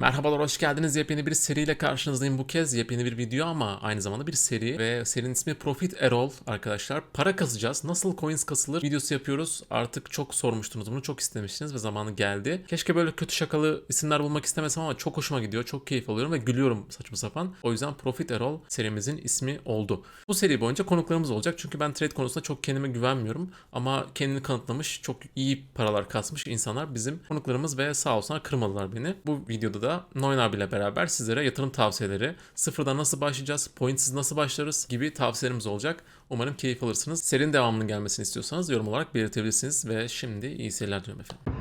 Merhabalar, hoş geldiniz. Yepyeni bir seriyle karşınızdayım bu kez. Yepyeni bir video ama aynı zamanda bir seri ve serinin ismi Profit Errol arkadaşlar. Para kasacağız. Nasıl coins kasılır videosu yapıyoruz. Artık çok sormuştunuz bunu, çok istemiştiniz ve zamanı geldi. Keşke böyle kötü şakalı isimler bulmak istemesem ama çok hoşuma gidiyor. Çok keyif alıyorum ve gülüyorum saçma sapan. O yüzden Profit Errol serimizin ismi oldu. Bu seri boyunca konuklarımız olacak çünkü ben trade konusunda çok kendime güvenmiyorum. Ama kendini kanıtlamış, çok iyi paralar kasmış insanlar bizim konuklarımız ve sağ olsunlar kırmadılar beni. Bu videoda da Noyan abiyle beraber sizlere yatırım tavsiyeleri, sıfırdan nasıl başlayacağız, pointsiz nasıl başlarız gibi tavsiyelerimiz olacak. Umarım keyif alırsınız. Serinin devamının gelmesini istiyorsanız yorum olarak belirtebilirsiniz ve şimdi iyi seyirler diliyorum efendim.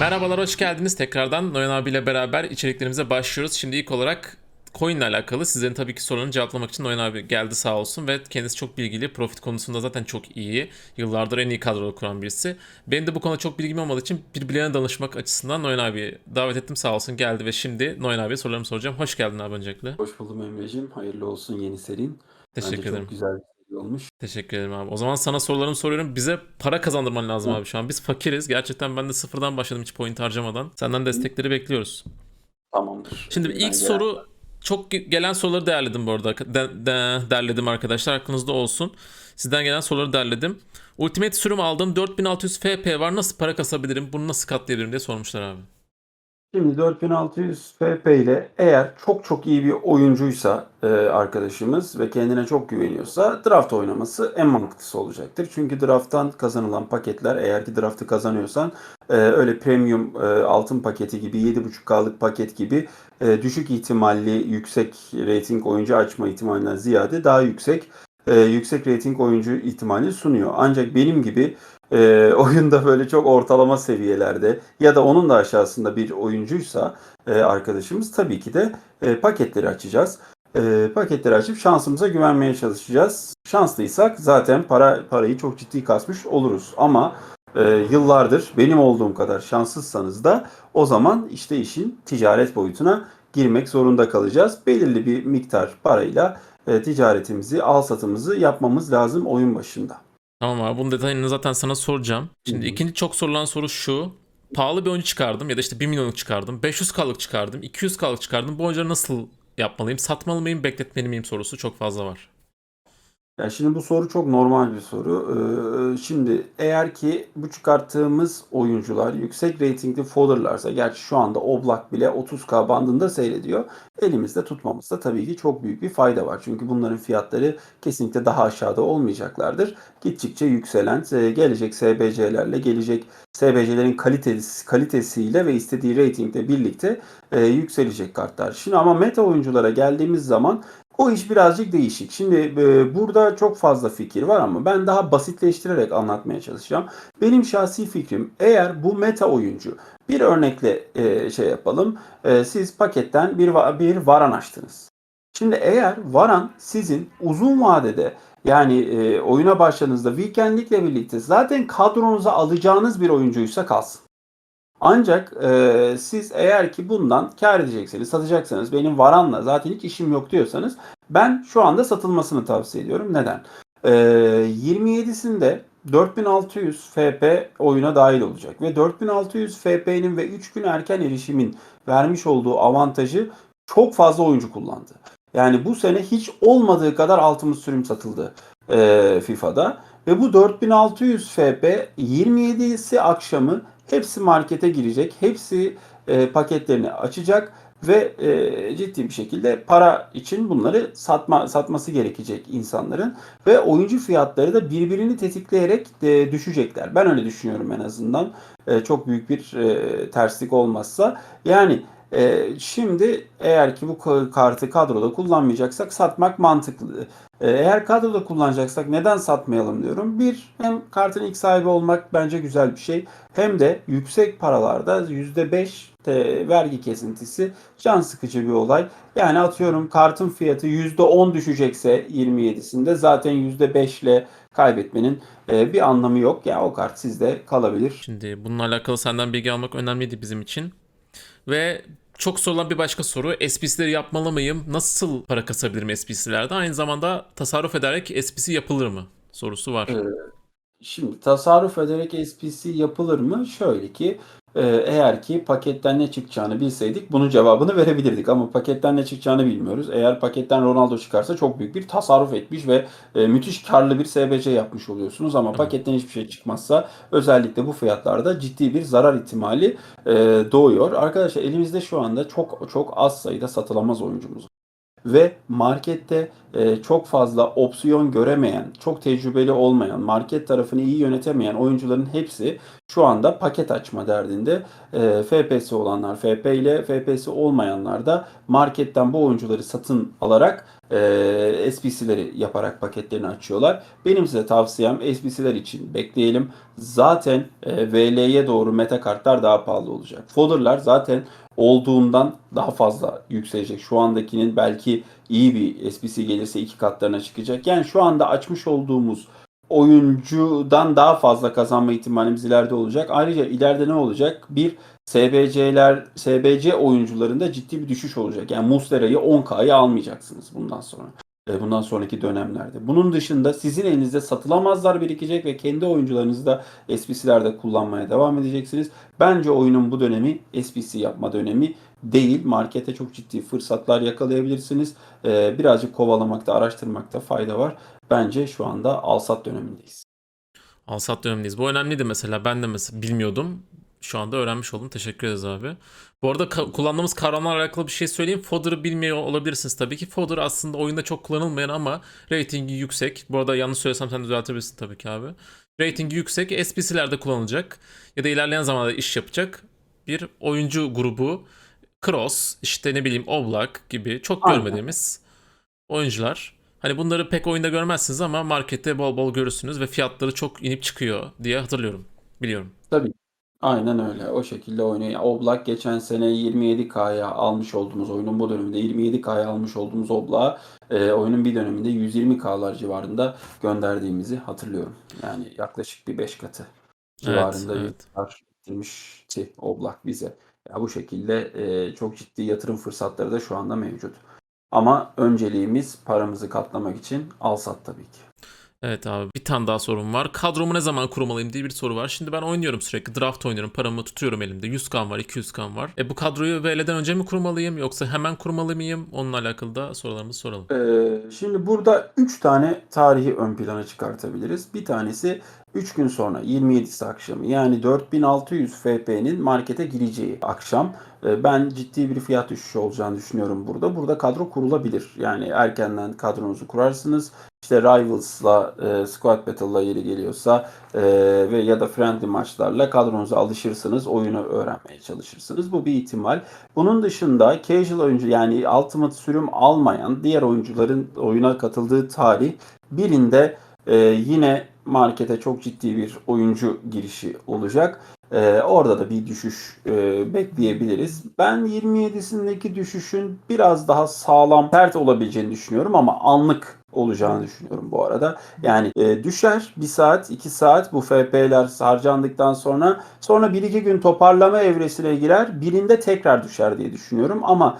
Merhabalar, hoş geldiniz. Tekrardan Noyan abiyle beraber içeriklerimize başlıyoruz. Şimdi ilk olarak coin ile alakalı sizlerin tabii ki sorularını cevaplamak için Noyan abi geldi sağ olsun ve kendisi çok bilgili. Profit konusunda zaten çok iyi. Yıllardır en iyi kadroda kuran birisi. Benim de bu konuda çok bilgim olmadığı için birbirlerine danışmak açısından Noyan abi davet ettim sağ olsun geldi ve şimdi Noyan abiye sorularımı soracağım. Hoş geldin abi öncelikle. Hoş buldum Emre'ciğim. Hayırlı olsun yeni serin. Teşekkür Bence ederim. çok güzel olmuş. Teşekkür ederim abi. O zaman sana sorularımı soruyorum. Bize para kazandırman lazım Hı. abi şu an. Biz fakiriz. Gerçekten ben de sıfırdan başladım hiç point harcamadan. Senden destekleri bekliyoruz. Tamamdır. Şimdi Ben ilk gelen- soru çok ge- gelen soruları derledim bu arada. De- de- derledim arkadaşlar. Aklınızda olsun. Sizden gelen soruları derledim. Ultimate sürüm aldım. 4600 FP var. Nasıl para kasabilirim? Bunu nasıl katlayabilirim diye sormuşlar abi. Şimdi 4600 FP ile eğer çok çok iyi bir oyuncuysa e, arkadaşımız ve kendine çok güveniyorsa draft oynaması en mantıklısı olacaktır. Çünkü drafttan kazanılan paketler eğer ki draftı kazanıyorsan e, öyle premium e, altın paketi gibi 7.5K'lık paket gibi e, düşük ihtimalli yüksek rating oyuncu açma ihtimalinden ziyade daha yüksek e, yüksek rating oyuncu ihtimali sunuyor. Ancak benim gibi e, oyunda böyle çok ortalama seviyelerde ya da onun da aşağısında bir oyuncuysa e, arkadaşımız tabii ki de e, paketleri açacağız. E, paketleri açıp şansımıza güvenmeye çalışacağız. Şanslıysak zaten para parayı çok ciddi kasmış oluruz. Ama e, yıllardır benim olduğum kadar şanssızsanız da o zaman işte işin ticaret boyutuna girmek zorunda kalacağız. Belirli bir miktar parayla e, ticaretimizi, al satımızı yapmamız lazım oyun başında. Tamam abi bunun detayını zaten sana soracağım. Şimdi Hı hı. ikinci çok sorulan soru şu. Pahalı bir oyuncu çıkardım ya da işte 1 milyonluk çıkardım. 500K'lık çıkardım. 200K'lık çıkardım. Bu oyuncuları nasıl yapmalıyım? Satmalı mıyım? Bekletmeli miyim sorusu çok fazla var. Ya şimdi bu soru çok normal bir soru. Ee, şimdi eğer ki bu çıkarttığımız oyuncular yüksek reytingli fodderlarsa, gerçi şu anda Oblak bile 30K bandında seyrediyor. Elimizde tutmamızda tabii ki çok büyük bir fayda var. Çünkü bunların fiyatları kesinlikle daha aşağıda olmayacaklardır. Gittikçe yükselen, e, gelecek SBC'lerle, gelecek SBC'lerin kalitesi, kalitesiyle ve istediği reytingle birlikte e, yükselecek kartlar. Şimdi ama meta oyunculara geldiğimiz zaman o iş birazcık değişik. Şimdi e, burada çok fazla fikir var ama ben daha basitleştirerek anlatmaya çalışacağım. Benim şahsi fikrim eğer bu meta oyuncu bir örnekle e, şey yapalım. E, siz paketten bir bir varan açtınız. Şimdi eğer varan sizin uzun vadede yani e, oyuna başladığınızda weekendlikle birlikte zaten kadronuza alacağınız bir oyuncuysa kalsın. Ancak e, siz eğer ki bundan kar edecekseniz, satacaksanız, benim varanla zaten hiç işim yok diyorsanız ben şu anda satılmasını tavsiye ediyorum. Neden? E, 27'sinde 4600 FP oyuna dahil olacak ve 4600 FP'nin ve 3 gün erken erişimin vermiş olduğu avantajı çok fazla oyuncu kullandı. Yani bu sene hiç olmadığı kadar altımız sürüm satıldı e, FIFA'da. Ve bu 4600 FP 27'si akşamı hepsi markete girecek. Hepsi e, paketlerini açacak ve e, ciddi bir şekilde para için bunları satma satması gerekecek insanların ve oyuncu fiyatları da birbirini tetikleyerek e, düşecekler. Ben öyle düşünüyorum en azından. E, çok büyük bir e, terslik olmazsa. Yani e, şimdi eğer ki bu ka- kartı kadroda kullanmayacaksak satmak mantıklı. E, Eğer kadroda kullanacaksak neden satmayalım diyorum. Bir, hem kartın ilk sahibi olmak bence güzel bir şey. Hem de yüksek paralarda %5 te- vergi kesintisi can sıkıcı bir olay. Yani atıyorum kartın fiyatı %10 düşecekse 27'sinde zaten %5 ile kaybetmenin e, bir anlamı yok. Yani o kart sizde kalabilir. Şimdi bununla alakalı senden bilgi almak önemliydi bizim için. Ve çok sorulan bir başka soru. SPC'leri yapmalı mıyım? Nasıl para kasabilirim SPC'lerde? Aynı zamanda tasarruf ederek SPC yapılır mı? Sorusu var. Evet. Şimdi tasarruf ederek SPC yapılır mı? Şöyle ki eğer ki paketten ne çıkacağını bilseydik bunun cevabını verebilirdik. Ama paketten ne çıkacağını bilmiyoruz. Eğer paketten Ronaldo çıkarsa çok büyük bir tasarruf etmiş ve e, müthiş karlı bir SBC yapmış oluyorsunuz. Ama paketten hiçbir şey çıkmazsa özellikle bu fiyatlarda ciddi bir zarar ihtimali e, doğuyor. Arkadaşlar elimizde şu anda çok çok az sayıda satılamaz oyuncumuz var. Ve markette e, çok fazla opsiyon göremeyen, çok tecrübeli olmayan, market tarafını iyi yönetemeyen oyuncuların hepsi şu anda paket açma derdinde. E, FPS olanlar FP ile FPS olmayanlar da marketten bu oyuncuları satın alarak e, SPC'leri yaparak paketlerini açıyorlar. Benim size tavsiyem SPC'ler için bekleyelim. Zaten e, VL'ye doğru meta kartlar daha pahalı olacak. Fodder'lar zaten olduğundan daha fazla yükselecek. Şu andakinin belki iyi bir SPC gelirse iki katlarına çıkacak. Yani şu anda açmış olduğumuz oyuncudan daha fazla kazanma ihtimalimiz ileride olacak. Ayrıca ileride ne olacak? Bir SBC'ler, SBC oyuncularında ciddi bir düşüş olacak. Yani Muslera'yı 10K'ya almayacaksınız bundan sonra. E, Bundan sonraki dönemlerde. Bunun dışında sizin elinizde satılamazlar birikecek ve kendi oyuncularınızı da SPC'lerde kullanmaya devam edeceksiniz. Bence oyunun bu dönemi SPC yapma dönemi değil. Markete çok ciddi fırsatlar yakalayabilirsiniz. E, Birazcık kovalamakta, araştırmakta fayda var. Bence şu anda alsat dönemindeyiz. Alsat dönemindeyiz. Bu önemliydi mesela. Ben de mesela bilmiyordum. Şu anda öğrenmiş oldum. Teşekkür ederiz abi. Bu arada ka- kullandığımız kavramlarla alakalı bir şey söyleyeyim. Fodder'ı bilmiyor olabilirsiniz tabii ki. Fodder aslında oyunda çok kullanılmayan ama ratingi yüksek. Bu arada yanlış söylesem sen düzeltebilirsin tabii ki abi. Ratingi yüksek. SPC'lerde kullanılacak ya da ilerleyen zamanlarda iş yapacak bir oyuncu grubu. Cross, işte ne bileyim Oblak gibi çok Aynen. görmediğimiz oyuncular. Hani bunları pek oyunda görmezsiniz ama markette bol bol görürsünüz ve fiyatları çok inip çıkıyor diye hatırlıyorum. Biliyorum. Tabii. Aynen öyle. O şekilde oynuyor. Yani Oblak geçen sene 27K'ya almış olduğumuz oyunun bu döneminde 27K'ya almış olduğumuz Oblak'ı e, oyunun bir döneminde 120K'lar civarında gönderdiğimizi hatırlıyorum. Yani yaklaşık bir 5 katı civarında evet. getirmişti Oblak bize. Ya bu şekilde e, çok ciddi yatırım fırsatları da şu anda mevcut. Ama önceliğimiz paramızı katlamak için alsat tabii ki. Evet abi bir tane daha sorum var. Kadromu ne zaman kurmalıyım diye bir soru var. Şimdi ben oynuyorum sürekli. Draft oynuyorum. Paramı tutuyorum elimde. 100 kan var, 200 kan var. E bu kadroyu VL'den önce mi kurmalıyım yoksa hemen kurmalı mıyım? Onunla alakalı da sorularımızı soralım. Ee, şimdi burada 3 tane tarihi ön plana çıkartabiliriz. Bir tanesi 3 gün sonra 27'si akşamı yani 4600 FP'nin markete gireceği akşam. Ee, Ben ciddi bir fiyat düşüşü olacağını düşünüyorum burada. Burada kadro kurulabilir. Yani erkenden kadronuzu kurarsınız. İşte Rivals'la, e, Squad Battle'la yeri geliyorsa e, ve ya da friendly maçlarla kadronuza alışırsınız, oyunu öğrenmeye çalışırsınız. Bu bir ihtimal. Bunun dışında casual oyuncu yani ultimate sürüm almayan diğer oyuncuların oyuna katıldığı tarih birinde e, yine markete çok ciddi bir oyuncu girişi olacak. E, orada da bir düşüş e, bekleyebiliriz. Ben 27'sindeki düşüşün biraz daha sağlam, sert olabileceğini düşünüyorum ama anlık olacağını düşünüyorum bu arada. Yani e, düşer 1 saat 2 saat bu FP'ler harcandıktan sonra sonra 1-2 gün toparlama evresine girer. Birinde tekrar düşer diye düşünüyorum ama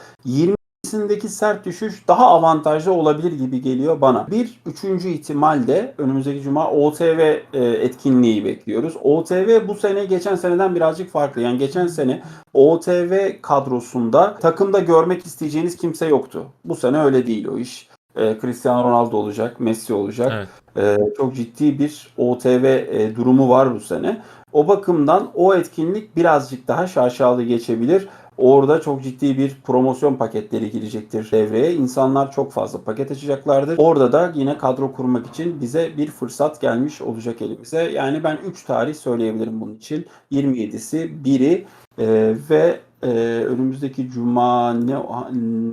20'sindeki sert düşüş daha avantajlı olabilir gibi geliyor bana. Bir üçüncü ihtimal de önümüzdeki cuma OTV e, etkinliği bekliyoruz. OTV bu sene geçen seneden birazcık farklı. Yani geçen sene OTV kadrosunda takımda görmek isteyeceğiniz kimse yoktu. Bu sene öyle değil o iş. E, Cristiano Ronaldo olacak, Messi olacak. Evet. Ee, çok ciddi bir OTV e, durumu var bu sene. O bakımdan o etkinlik birazcık daha şaşalı geçebilir. Orada çok ciddi bir promosyon paketleri girecektir devreye. İnsanlar çok fazla paket açacaklardır. Orada da yine kadro kurmak için bize bir fırsat gelmiş olacak elimize. Yani ben 3 tarih söyleyebilirim bunun için. 27'si, biri e, ve e, önümüzdeki cuma ne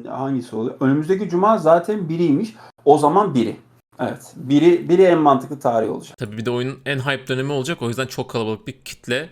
hangisi oluyor? Önümüzdeki cuma zaten biriymiş. O zaman biri. Evet. Biri biri en mantıklı tarih olacak. Tabii bir de oyunun en hype dönemi olacak. O yüzden çok kalabalık bir kitle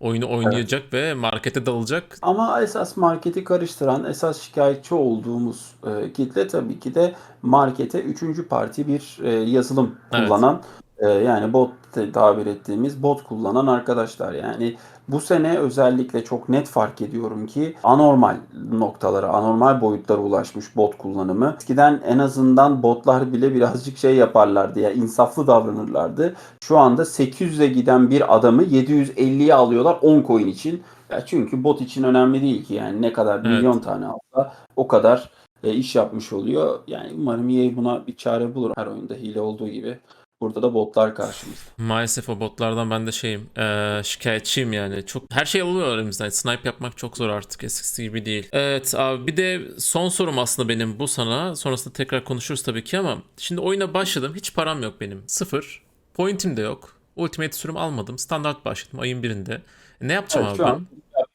oyunu oynayacak ve markete dalacak. Ama esas marketi karıştıran, esas şikayetçi olduğumuz e, kitle tabii ki de markete üçüncü parti bir e, yazılım Evet. kullanan yani bot tabir ettiğimiz bot kullanan arkadaşlar. Yani bu sene özellikle çok net fark ediyorum ki anormal noktalara, anormal boyutlara ulaşmış bot kullanımı. Eskiden en azından botlar bile birazcık şey yaparlardı ya insaflı davranırlardı. Şu anda 800'e giden bir adamı 750'ye alıyorlar 10 coin için. Ya çünkü bot için önemli değil ki yani ne kadar Evet. milyon tane alsa o kadar e, iş yapmış oluyor. Yani umarım EA buna bir çare bulur. Her oyunda hile olduğu gibi. Burada da botlar karşımızda. Maalesef o botlardan ben de şeyim, eee, şikayetçiyim yani. Çok her şey alıyor elimizden. Snipe yapmak çok zor artık eskisi gibi değil. Evet abi bir de son sorum aslında benim bu sana. Sonrasında tekrar konuşuruz tabii ki ama şimdi oyuna başladım. Hiç param yok benim. Sıfır. Point'im de yok. Ultimate sürüm almadım. Standart başladım ayın birinde. E, ne yapacağım Evet, abi ben? an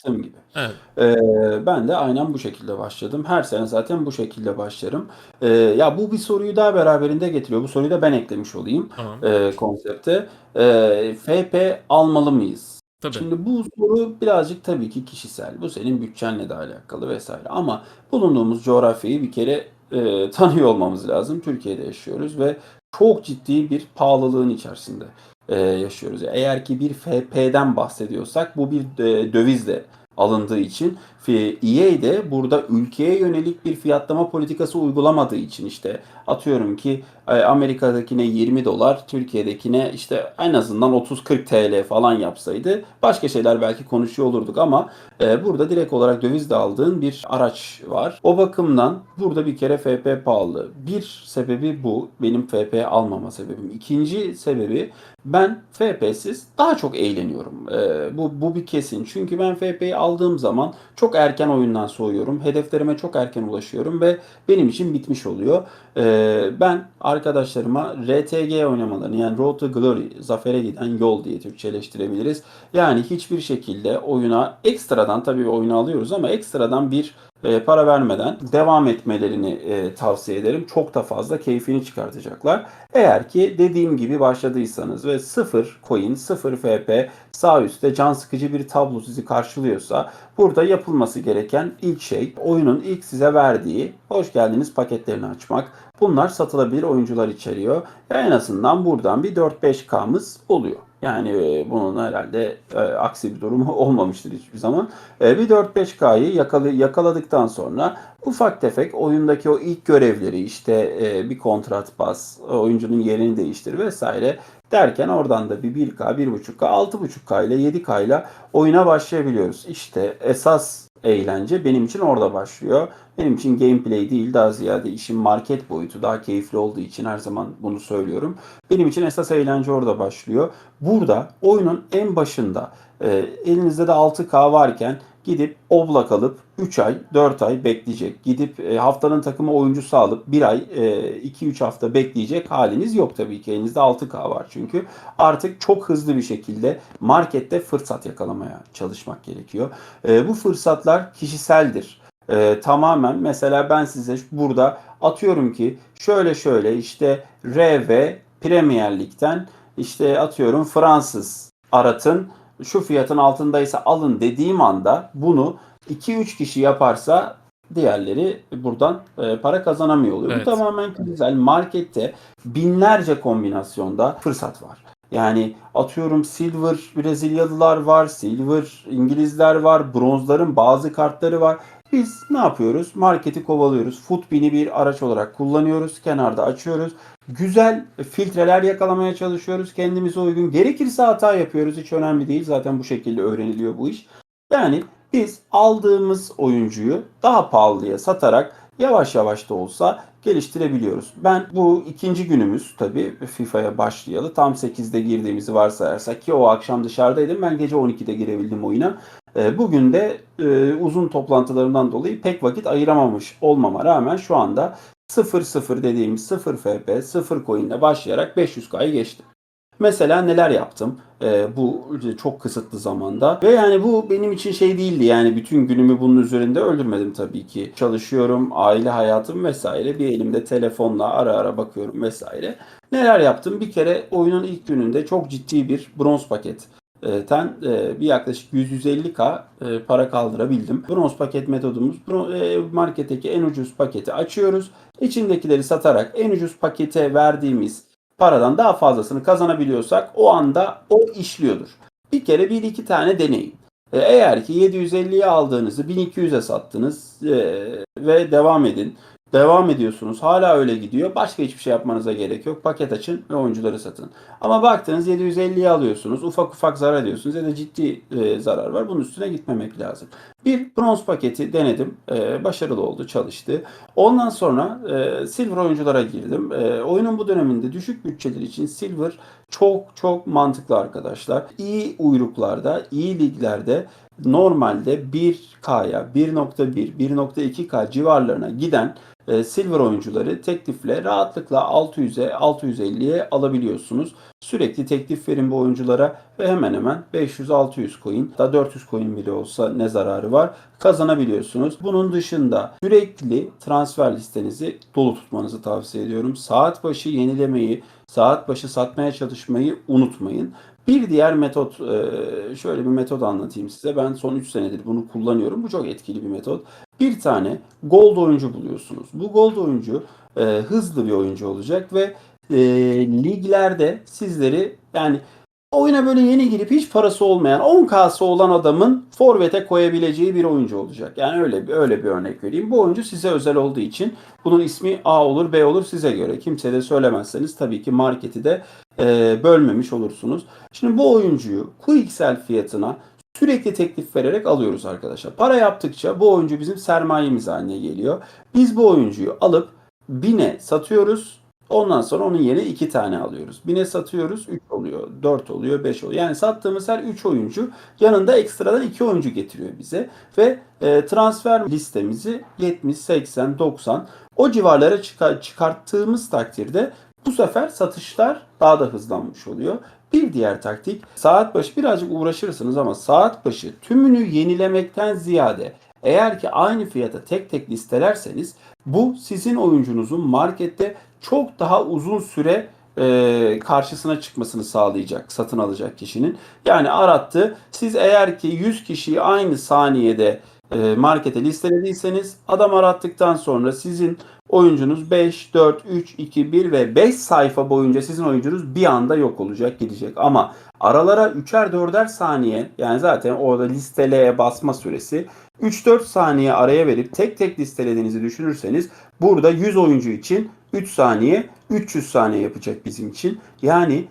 yaptığım gibi. Evet. Ee, ben de aynen bu şekilde başladım. Her sene zaten bu şekilde başlarım. Ee, ya bu bir soruyu daha beraberinde getiriyor. Bu soruyu da ben eklemiş olayım Tamam. e, konsepte. Ee, FP almalı mıyız? Tabii. Şimdi bu soru birazcık tabii ki kişisel. Bu senin bütçenle de alakalı vesaire. Ama bulunduğumuz coğrafyayı bir kere e, tanıyor olmamız lazım. Türkiye'de yaşıyoruz ve çok ciddi bir pahalılığın içerisinde e, yaşıyoruz. Eğer ki bir FP'den bahsediyorsak bu bir e, dövizle alındığı için EA de burada ülkeye yönelik bir fiyatlama politikası uygulamadığı için işte atıyorum ki e, Amerika'dakine 20 dolar, Türkiye'dekine işte en azından 30-40 TL falan yapsaydı başka şeyler belki konuşuyor olurduk ama e, burada direkt olarak dövizle aldığın bir araç var. O bakımdan burada bir kere FP pahalı. Bir sebebi bu. Benim FP almama sebebim. İkinci sebebi ben FP'siz daha çok eğleniyorum. E, bu, bu bir kesin. Çünkü ben FP'yi aldığım zaman çok erken oyundan soğuyorum. Hedeflerime çok erken ulaşıyorum ve benim için bitmiş oluyor. Ee, ben arkadaşlarıma RTS oynamalarını yani Road to Glory, zafere giden yol diye Türkçeleştirebiliriz. Yani hiçbir şekilde oyuna ekstradan tabii oyunu alıyoruz ama ekstradan bir e, para vermeden devam etmelerini e, tavsiye ederim. Çok da fazla keyfini çıkartacaklar. Eğer ki dediğim gibi başladıysanız ve 0 coin, 0 FP sağ üstte can sıkıcı bir tablo sizi karşılıyorsa burada yapılması gereken ilk şey oyunun ilk size verdiği hoş geldiniz paketlerini açmak. Bunlar satılabilir oyuncular içeriyor. En azından buradan bir 4-5K'mız oluyor. Yani e, bunun herhalde e, aksi bir durumu olmamıştır hiçbir zaman. E, bir 4-5K'yı yakalı, yakaladıktan sonra ufak tefek oyundaki o ilk görevleri işte e, bir kontrat bas, oyuncunun yerini değiştir vesaire derken oradan da bir 1K, 1.5K, 6.5K ile 7K ile oyuna başlayabiliyoruz. İşte esas eğlence benim için orada başlıyor. Benim için gameplay değil daha ziyade işin market boyutu daha keyifli olduğu için her zaman bunu söylüyorum. Benim için esas eğlence orada başlıyor. Burada oyunun en başında e, elinizde de 6K varken gidip Oblak alıp 3 ay 4 ay bekleyecek. Gidip e, haftanın takımı oyuncusu alıp 1 ay 2-3 hafta bekleyecek haliniz yok tabii ki. Elinizde 6K var çünkü. Artık çok hızlı bir şekilde markette fırsat yakalamaya çalışmak gerekiyor. E, bu fırsatlar kişiseldir. E, tamamen mesela ben size burada atıyorum ki şöyle şöyle işte RV Premier Lig'den işte atıyorum Fransız aratın şu fiyatın altındaysa alın dediğim anda bunu 2-3 kişi yaparsa diğerleri buradan e, para kazanamıyor oluyor. Evet. Bu tamamen güzel. Markette binlerce kombinasyonda fırsat var. Yani atıyorum silver Brezilyalılar var, silver İngilizler var, bronzların bazı kartları var. Biz ne yapıyoruz? Marketi kovalıyoruz. Footbin'i bir araç olarak kullanıyoruz. Kenarda açıyoruz. Güzel filtreler yakalamaya çalışıyoruz. Kendimize uygun. Gerekirse hata yapıyoruz. Hiç önemli değil. Zaten bu şekilde öğreniliyor bu iş. Yani biz aldığımız oyuncuyu daha pahalıya satarak yavaş yavaş da olsa geliştirebiliyoruz. Ben bu ikinci günümüz tabii FIFA'ya başlayalı. Tam 8'de girdiğimizi varsayarsak ki o akşam dışarıdaydım. Ben gece 12'de girebildim oyuna. E, Bugün de e, uzun toplantılarımdan dolayı pek vakit ayıramamış olmama rağmen şu anda 0-0 dediğimiz 0 FP, 0 coin ile başlayarak 500K'yı geçtim. Mesela neler yaptım e, bu çok kısıtlı zamanda ve yani bu benim için şey değildi yani bütün günümü bunun üzerinde öldürmedim tabii ki. Çalışıyorum, aile hayatım vesaire bir elimde telefonla ara ara bakıyorum vesaire. Neler yaptım? Bir kere oyunun ilk gününde çok ciddi bir bronz paket ten e, bir yaklaşık 100-150k e, para kaldırabildim. Bronz paket metodumuz e, marketteki en ucuz paketi açıyoruz. İçindekileri satarak en ucuz pakete verdiğimiz paradan daha fazlasını kazanabiliyorsak o anda o işliyordur. Bir kere bir iki tane deneyin. Eğer ki 750'ye aldığınızı 1200'e sattınız ve devam edin. Devam ediyorsunuz. Hala öyle gidiyor. Başka hiçbir şey yapmanıza gerek yok. Paket açın ve oyuncuları satın. Ama baktınız 750'ye alıyorsunuz. Ufak ufak zarar ediyorsunuz ya da ciddi e, zarar var. Bunun üstüne gitmemek lazım. Bir bronz paketi denedim. E, başarılı oldu, çalıştı. Ondan sonra e, silver oyunculara girdim. E, oyunun bu döneminde düşük bütçeler için silver çok çok mantıklı arkadaşlar. İyi uyruklarda, iyi liglerde normalde 1K'ya, 1.1, 1.2K civarlarına giden silver oyuncuları teklifle rahatlıkla 600'e, 650'ye alabiliyorsunuz. Sürekli teklif verin bu oyunculara ve hemen hemen 500-600 coin, da 400 coin bile olsa ne zararı var kazanabiliyorsunuz. Bunun dışında sürekli transfer listenizi dolu tutmanızı tavsiye ediyorum. Saat başı yenilemeyi, saat başı satmaya çalışmayı unutmayın. Bir diğer metot, e, şöyle bir metot anlatayım size. Ben son 3 senedir bunu kullanıyorum. Bu çok etkili bir metot. Bir tane gold oyuncu buluyorsunuz. Bu gold oyuncu e, hızlı bir oyuncu olacak ve e, liglerde sizleri yani oyuna böyle yeni girip hiç parası olmayan 10K'sı olan adamın forvete koyabileceği bir oyuncu olacak. Yani öyle bir öyle bir örnek vereyim. Bu oyuncu size özel olduğu için bunun ismi A olur B olur size göre. Kimse de söylemezseniz tabii ki marketi de e, bölmemiş olursunuz. Şimdi bu oyuncuyu QXL fiyatına sürekli teklif vererek alıyoruz arkadaşlar. Para yaptıkça bu oyuncu bizim sermayemiz haline geliyor. Biz bu oyuncuyu alıp 1000'e satıyoruz. Ondan sonra onun yerine 2 tane alıyoruz. 1000'e satıyoruz 3 oluyor, 4 oluyor, 5 oluyor. Yani sattığımız her 3 oyuncu yanında ekstradan 2 oyuncu getiriyor bize. Ve e, transfer listemizi 70, 80, 90 o civarlara çıkar- çıkarttığımız takdirde bu sefer satışlar daha da hızlanmış oluyor. Bir diğer taktik saat başı birazcık uğraşırsınız ama saat başı tümünü yenilemekten ziyade eğer ki aynı fiyata tek tek listelerseniz bu sizin oyuncunuzun markette çok daha uzun süre e, karşısına çıkmasını sağlayacak satın alacak kişinin. Yani arattı. Siz eğer ki 100 kişiyi aynı saniyede e, markete listelediyseniz adam arattıktan sonra sizin oyuncunuz 5, 4, 3, 2, 1 ve 5 sayfa boyunca sizin oyuncunuz bir anda yok olacak gidecek. Ama aralara 3'er 4'er saniye yani zaten orada listeleye basma süresi 3-4 saniye araya verip tek tek listelediğinizi düşünürseniz burada 100 oyuncu için 3 saniye 300 saniye yapacak bizim için. Yani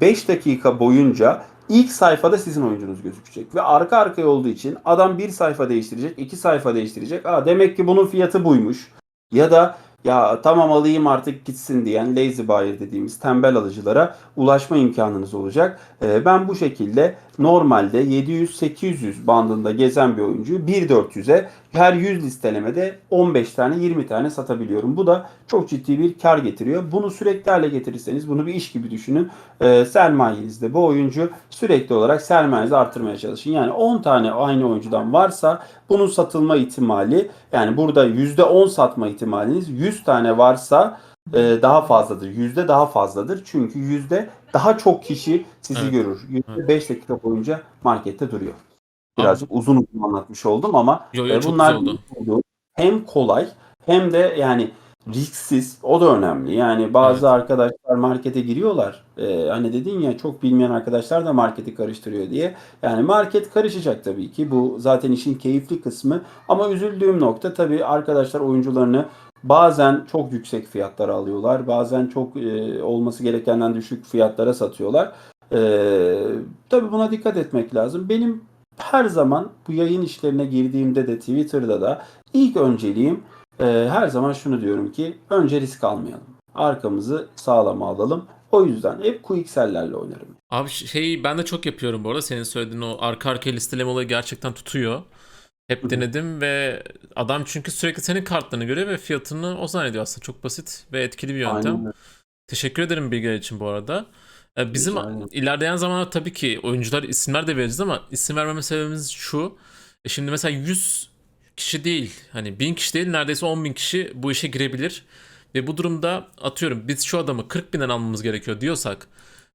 5 dakika boyunca ilk sayfada sizin oyuncunuz gözükecek. Ve arka arkaya olduğu için adam bir sayfa değiştirecek, iki sayfa değiştirecek. Aa, demek ki bunun fiyatı buymuş. Ya da ya tamam alayım artık gitsin diyen lazy buyer dediğimiz tembel alıcılara ulaşma imkanınız olacak. Ee, ben bu şekilde normalde 700-800 bandında gezen bir oyuncuyu 1.400'e her 100 listelemede 15 tane 20 tane satabiliyorum. Bu da çok ciddi bir kar getiriyor. Bunu sürekli hale getirirseniz bunu bir iş gibi düşünün. Ee, sermayenizde bu oyuncu sürekli olarak sermayenizi artırmaya çalışın. Yani 10 tane aynı oyuncudan varsa bunun satılma ihtimali yani burada %10 satma ihtimaliniz 100 tane varsa e, daha fazladır. Yüzde daha fazladır. Çünkü yüzde daha çok kişi sizi Evet. görür. Yüzde 5 dakika boyunca markette duruyor. Birazcık uzun uzun anlatmış oldum ama Yo, yo, e, bunlar hem kolay hem de yani risksiz. O da önemli. Yani bazı arkadaşlar markete giriyorlar. E, hani dedin ya çok bilmeyen arkadaşlar da marketi karıştırıyor diye. Yani market karışacak tabii ki. Bu zaten işin keyifli kısmı. Ama üzüldüğüm nokta tabii arkadaşlar oyuncularını bazen çok yüksek fiyatlara alıyorlar. Bazen çok e, olması gerekenden düşük fiyatlara satıyorlar. E, tabii buna dikkat etmek lazım. Benim her zaman bu yayın işlerine girdiğimde de Twitter'da da ilk önceliğim e, her zaman şunu diyorum ki önce risk almayalım. Arkamızı sağlama alalım. O yüzden hep QXL'lerle oynarım. Abi şey ben de çok yapıyorum bu arada. Senin söylediğin o arka arkaya listeleme olayı gerçekten tutuyor. Hep denedim ve adam çünkü sürekli senin kartlarını görüyor ve fiyatını o zannediyor aslında. Çok basit ve etkili bir yöntem. Aynen. Teşekkür ederim bilgiler için bu arada. Ee, Bizim ederim. ilerleyen zamanlarda tabii ki oyuncular isimler de vereceğiz ama isim vermeme sebebimiz şu. E Şimdi mesela 100 kişi değil hani 1000 kişi değil neredeyse 10 bin kişi bu işe girebilir. Ve bu durumda atıyorum biz şu adamı 40 binden almamız gerekiyor diyorsak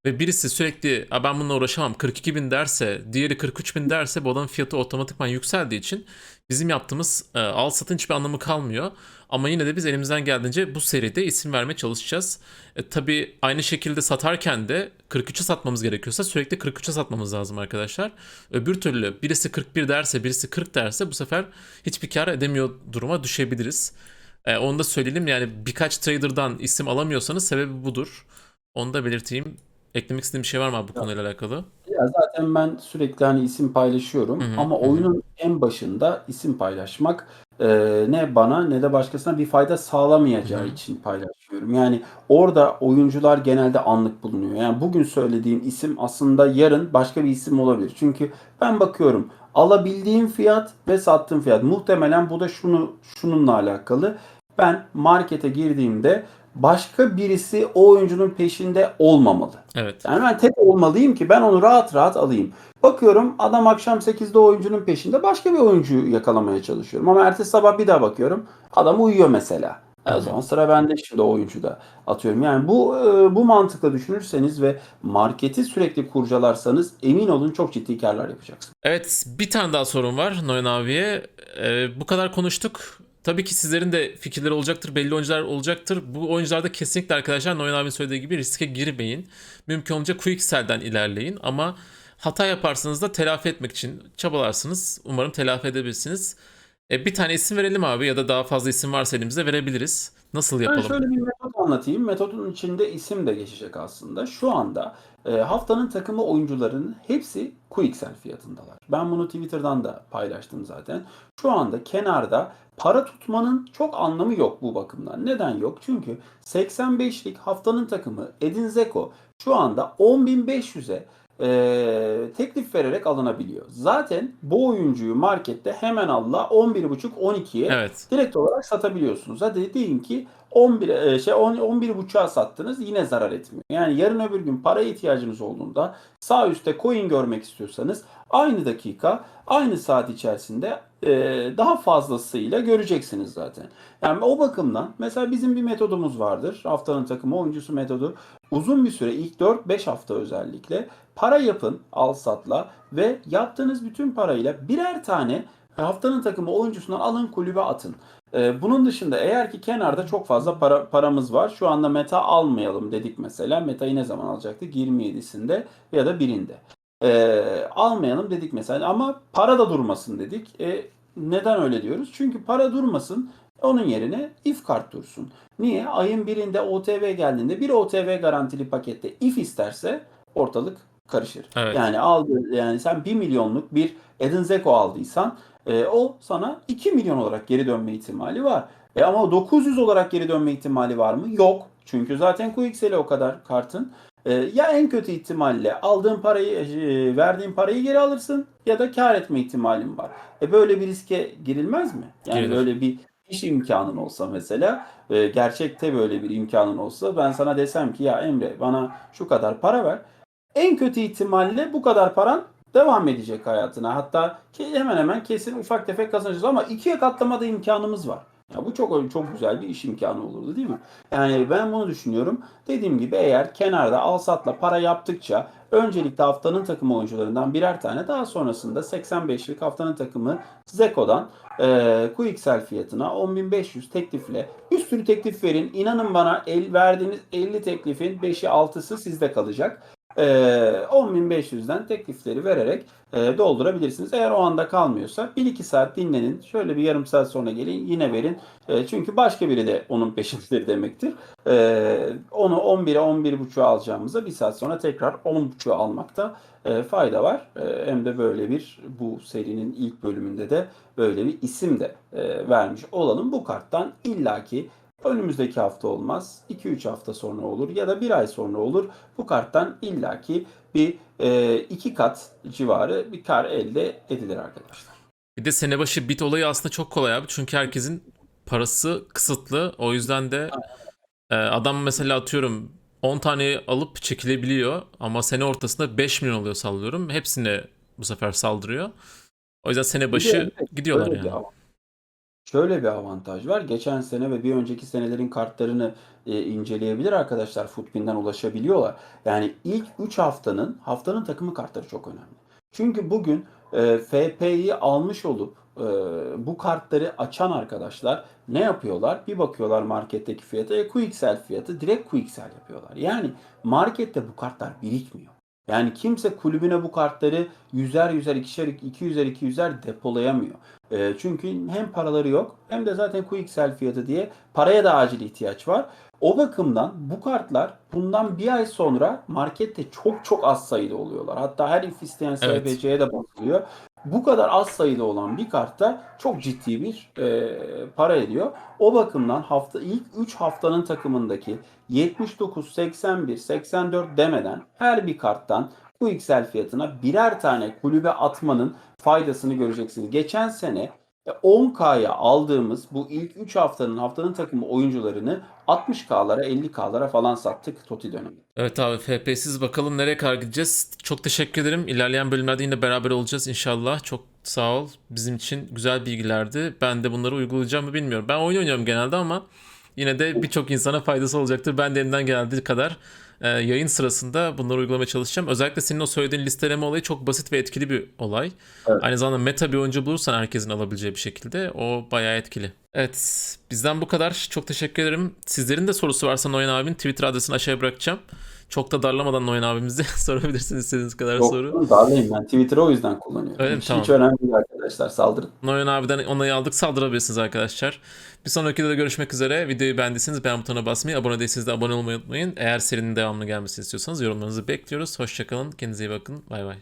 ve birisi sürekli "Aa, ben bununla uğraşamam 42 bin derse diğeri 43 bin derse bu adamın fiyatı otomatikman yükseldiği için bizim yaptığımız e, al satın hiçbir anlamı kalmıyor. Ama yine de biz elimizden geldiğince bu seride isim vermeye çalışacağız. E, tabii aynı şekilde satarken de 43'e satmamız gerekiyorsa sürekli 43'e satmamız lazım arkadaşlar. Öbür türlü birisi 41 derse birisi 40 derse bu sefer hiçbir kar edemiyor duruma düşebiliriz. E, onu da söyleyelim yani birkaç trader'dan isim alamıyorsanız sebebi budur. Onu da belirteyim. Eklemek istediğim bir şey var mı abi bu konuyla alakalı? Ya zaten ben sürekli hani isim paylaşıyorum Hı hı, ama hı oyunun en başında isim paylaşmak e, ne bana ne de başkasına bir fayda sağlamayacağı hı. için paylaşıyorum. Yani orada oyuncular genelde anlık bulunuyor. Yani bugün söylediğim isim aslında yarın başka bir isim olabilir. Çünkü ben bakıyorum alabildiğim fiyat ve sattığım fiyat. Muhtemelen bu da şunu şununla alakalı. Ben markete girdiğimde başka birisi o oyuncunun peşinde olmamalı. Evet. Yani ben tek olmalıyım ki ben onu rahat rahat alayım. Bakıyorum adam akşam 8'de oyuncunun peşinde başka bir oyuncuyu yakalamaya çalışıyorum. Ama ertesi sabah bir daha bakıyorum adam uyuyor mesela. E o zaman sıra bende şimdi o oyuncuda atıyorum. Yani bu e, bu mantıkla düşünürseniz ve marketi sürekli kurcalarsanız emin olun çok ciddi karlar yapacaksınız. Evet bir tane daha sorun var Noyan abiye. Ee, bu kadar konuştuk. Tabii ki sizlerin de fikirleri olacaktır, belli oyuncular olacaktır. Bu oyuncularda kesinlikle arkadaşlar Noyan abinin söylediği gibi riske girmeyin. Mümkün olunca Quicksel'den ilerleyin ama hata yaparsanız da telafi etmek için çabalarsınız. Umarım telafi edebilirsiniz. E, bir tane isim verelim abi ya da daha fazla isim varsa elimizde verebiliriz. Nasıl Ben yapalım? şöyle bir metot anlatayım. Metodun içinde isim de geçecek aslında. Şu anda e, haftanın takımı oyuncularının hepsi Quicksell fiyatındalar. Ben bunu Twitter'dan da paylaştım zaten. Şu anda kenarda para tutmanın çok anlamı yok bu bakımdan. Neden yok? Çünkü 85'lik haftanın takımı Edin Dzeko şu anda 10.500'e e, teklif vererek alınabiliyor. Zaten bu oyuncuyu markette hemen Allah 11.5-12'ye Evet. direkt olarak satabiliyorsunuz. Hadi deyin ki 11 e, şey 10 11.5'a sattınız yine zarar etmiyor. Yani yarın öbür gün paraya ihtiyacınız olduğunda sağ üstte coin görmek istiyorsanız aynı dakika aynı saat içerisinde ee, daha fazlasıyla göreceksiniz zaten. Yani o bakımdan mesela bizim bir metodumuz vardır. Haftanın takımı oyuncusu metodu. Uzun bir süre ilk 4-5 hafta özellikle para yapın al satla ve yaptığınız bütün parayla birer tane haftanın takımı oyuncusundan alın kulübe atın. Ee, bunun dışında eğer ki kenarda çok fazla para, paramız var. Şu anda meta almayalım dedik mesela. Meta'yı ne zaman alacaktık? 27'sinde ya da 1'inde. E, almayalım dedik mesela ama para da durmasın dedik. E, neden öyle diyoruz? Çünkü para durmasın. Onun yerine if kart dursun. Niye? Ayın birinde OTV geldiğinde bir OTV garantili pakette if isterse ortalık karışır. Evet. Yani aldı yani sen 1 milyonluk bir Edin Zeko aldıysan e, o sana 2 milyon olarak geri dönme ihtimali var. E ama 900 olarak geri dönme ihtimali var mı? Yok. Çünkü zaten QXL'i o kadar kartın. E, ya en kötü ihtimalle aldığın parayı, e, verdiğin parayı geri alırsın ya da kar etme ihtimalin var. E böyle bir riske girilmez mi? Yani Girilir. böyle bir iş imkanın olsa mesela, e, gerçekte böyle bir imkanın olsa ben sana desem ki ya Emre bana şu kadar para ver. En kötü ihtimalle bu kadar paran devam edecek hayatına. Hatta hemen hemen kesin ufak tefek kazanacağız ama ikiye katlamada imkanımız var. Ya bu çok çok güzel bir iş imkanı olurdu değil mi? Yani ben bunu düşünüyorum. Dediğim gibi eğer kenarda al satla para yaptıkça öncelikle haftanın takım oyuncularından birer tane daha sonrasında 85'lik haftanın takımı Zeko'dan e, QXL fiyatına 10.500 teklifle bir sürü teklif verin. İnanın bana el, verdiğiniz 50 teklifin 5'i 6'sı sizde kalacak. Ee, 10.500'den teklifleri vererek e, doldurabilirsiniz. Eğer o anda kalmıyorsa 1-2 saat dinlenin. Şöyle bir yarım saat sonra gelin yine verin. E, çünkü başka biri de onun peşindedir demektir. E, onu 11'e 11.5'a alacağımıza bir saat sonra tekrar 10.5'a almakta e, fayda var. E, hem de böyle bir bu serinin ilk bölümünde de böyle bir isim de e, vermiş olalım. Bu karttan illaki Önümüzdeki hafta olmaz. 2-3 hafta sonra olur ya da bir ay sonra olur. Bu karttan illaki bir e, iki kat civarı bir kar elde edilir arkadaşlar. Bir de sene başı bit olayı aslında çok kolay abi. Çünkü herkesin parası kısıtlı. O yüzden de e, adam mesela atıyorum 10 tane alıp çekilebiliyor. Ama sene ortasında 5 milyon oluyor sallıyorum. Hepsine bu sefer saldırıyor. O yüzden sene başı de gidiyorlar yani. avantaj. Şöyle bir avantaj var. Geçen sene ve bir önceki senelerin kartlarını e, inceleyebilir arkadaşlar. Footbin'den ulaşabiliyorlar. Yani ilk 3 haftanın haftanın takımı kartları çok önemli. Çünkü bugün e, FP'yi almış olup e, bu kartları açan arkadaşlar ne yapıyorlar? Bir bakıyorlar marketteki fiyata, e, QXL fiyatı direkt QXL yapıyorlar. Yani markette bu kartlar birikmiyor. Yani kimse kulübüne bu kartları yüzer yüzer ikişer iki yüzer iki yüzer depolayamıyor. E, çünkü hem paraları yok hem de zaten QXL fiyatı diye paraya da acil ihtiyaç var. O bakımdan bu kartlar bundan bir ay sonra markette çok çok az sayıda oluyorlar. Hatta her isteyen Evet. SBC'ye de basılıyor. Bu kadar az sayıda olan bir kartta çok ciddi bir e, para ediyor. O bakımdan hafta ilk 3 haftanın takımındaki 79, 81, 84 demeden her bir karttan bu XL fiyatına birer tane kulübe atmanın faydasını göreceksiniz. Geçen sene 10K'ya aldığımız bu ilk 3 haftanın haftanın takımı oyuncularını 60K'lara 50K'lara falan sattık Toti dönemi. Evet abi FP'siz bakalım nereye kadar gideceğiz. Çok teşekkür ederim. İlerleyen bölümlerde yine beraber olacağız inşallah. Çok sağ ol. Bizim için güzel bilgilerdi. Ben de bunları uygulayacağım mı bilmiyorum. Ben oyun oynuyorum genelde ama yine de birçok insana faydası olacaktır. Ben de elimden geldiği kadar e, yayın sırasında bunları uygulamaya çalışacağım. Özellikle senin o söylediğin listeleme olayı çok basit ve etkili bir olay. Evet. Aynı zamanda meta bir oyuncu bulursan herkesin alabileceği bir şekilde o bayağı etkili. Evet bizden bu kadar. Çok teşekkür ederim. Sizlerin de sorusu varsa Noyan abinin Twitter adresini aşağıya bırakacağım. Çok da darlamadan Noyan abimize sorabilirsiniz istediğiniz kadar soru. Yok, darlayın ben Twitter'ı o yüzden kullanıyorum. Öyle mi? hiç, Tamam. hiç önemli değil arkadaşlar saldırın. Noyan abiden onayı aldık saldırabilirsiniz arkadaşlar. Bir sonraki videoda görüşmek üzere. Videoyu beğendiyseniz beğen butonuna basmayı, abone değilseniz de abone olmayı unutmayın. Eğer serinin devamlı gelmesini istiyorsanız yorumlarınızı bekliyoruz. Hoşçakalın, kendinize iyi bakın. Bay bay.